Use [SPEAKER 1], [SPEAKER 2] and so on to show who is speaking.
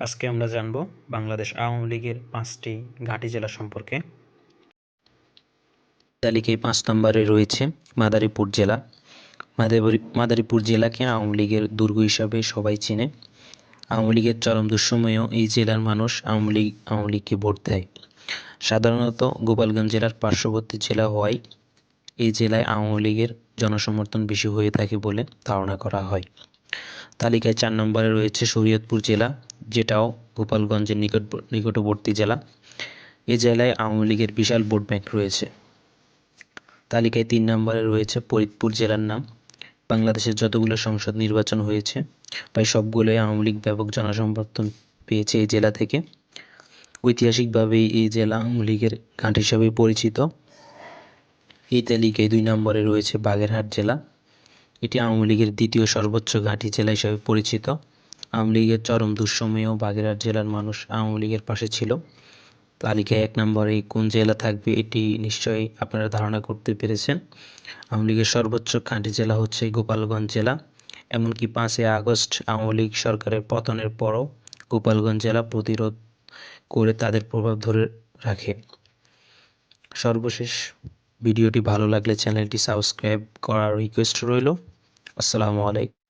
[SPEAKER 1] আজকে আমরা জানব বাংলাদেশ আওয়ামী লীগের পাঁচটি ঘাঁটি জেলা সম্পর্কে। তালিকায় পাঁচ নম্বরে রয়েছে মাদারীপুর জেলা। মাদারীপুর জেলাকে আওয়ামী লীগের দুর্গ হিসাবে সবাই চেনে। আওয়ামী লীগের চরম দুঃসময়েও এই জেলার মানুষ আওয়ামী লীগ, আওয়ামী লীগকে ভোট দেয়। সাধারণত গোপালগঞ্জ জেলার পার্শ্ববর্তী জেলা হওয়ায় এই জেলায় আওয়ামী লীগের জনসমর্থন বেশি হয়ে থাকে বলে ধারণা করা হয়। তালিকায় চার নম্বরে রয়েছে শরীয়তপুর জেলা, যেটাও গোপালগঞ্জের নিকট, নিকটবর্তী জেলা। এ জেলায় আওয়ামী লীগের বিশাল ভোট ব্যাংক রয়েছে। তালিকায় তিন নম্বরে রয়েছে ফরিদপুর জেলার নাম। বাংলাদেশের যতগুলো সংসদ নির্বাচন হয়েছে, প্রায় সবগুলোই আওয়ামী লীগ ব্যাপক জনসমর্থন পেয়েছে এই জেলা থেকে। ঐতিহাসিকভাবে এই জেলা আওয়ামী লীগের ঘাট হিসাবে পরিচিত। এই তালিকায় দুই নম্বরে রয়েছে বাগেরহাট জেলা। এটি আওয়ামী লীগের দ্বিতীয় সর্বোচ্চ ঘাঁটি জেলা হিসেবে পরিচিত। আওয়ামী লীগের চরম দুঃসময়েও বাগেরহাট জেলার মানুষ আওয়ামী লীগের পাশে ছিল। তালিকায় এক নম্বরে কোন জেলা থাকবে এটি নিশ্চয়ই আপনারা ধারণা করতে পেরেছেন। আওয়ামী লীগের সর্বোচ্চ ঘাঁটি জেলা হচ্ছে গোপালগঞ্জ জেলা। এমনকি পাঁচই আগস্ট আওয়ামী লীগ সরকারের পতনের পরও গোপালগঞ্জ জেলা প্রতিরোধ করে তাদের প্রভাব ধরে রাখে। সর্বশেষ ভিডিওটি ভালো লাগলে চ্যানেলটি সাবস্ক্রাইব করার রিকোয়েস্ট রইল। আসসালামু আলাইকুম।